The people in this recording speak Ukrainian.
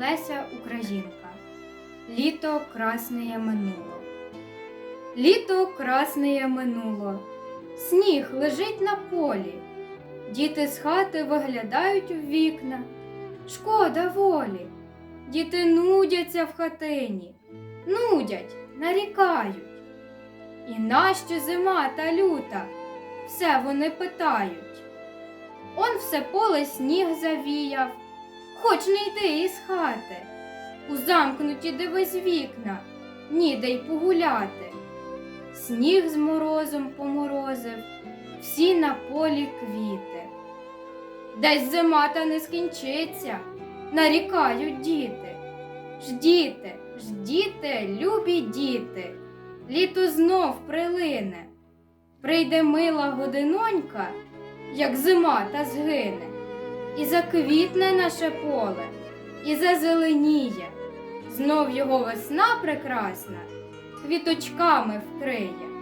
Леся Українка. Літо красне минуло. Літо красне минуло. Сніг лежить на полі. Діти з хати виглядають у вікна. Шкода волі. Діти нудяться в хатині. Нудять, нарікають. І нащо зима та люта? Все вони питають. Он все поле сніг завіяв, хоч не йди із хати. У замкнуті дивись вікна, ніде й погуляти. Сніг з морозом поморозив, всі на полі квіти. Десь зима та не скінчиться, нарікають діти. Ждіте, ждіте, любі діти, літо знов прилине. Прийде мила годинонька, як зима та згине, і заквітне наше поле, і зазеленіє, знов його весна прекрасна, квіточками вкриє.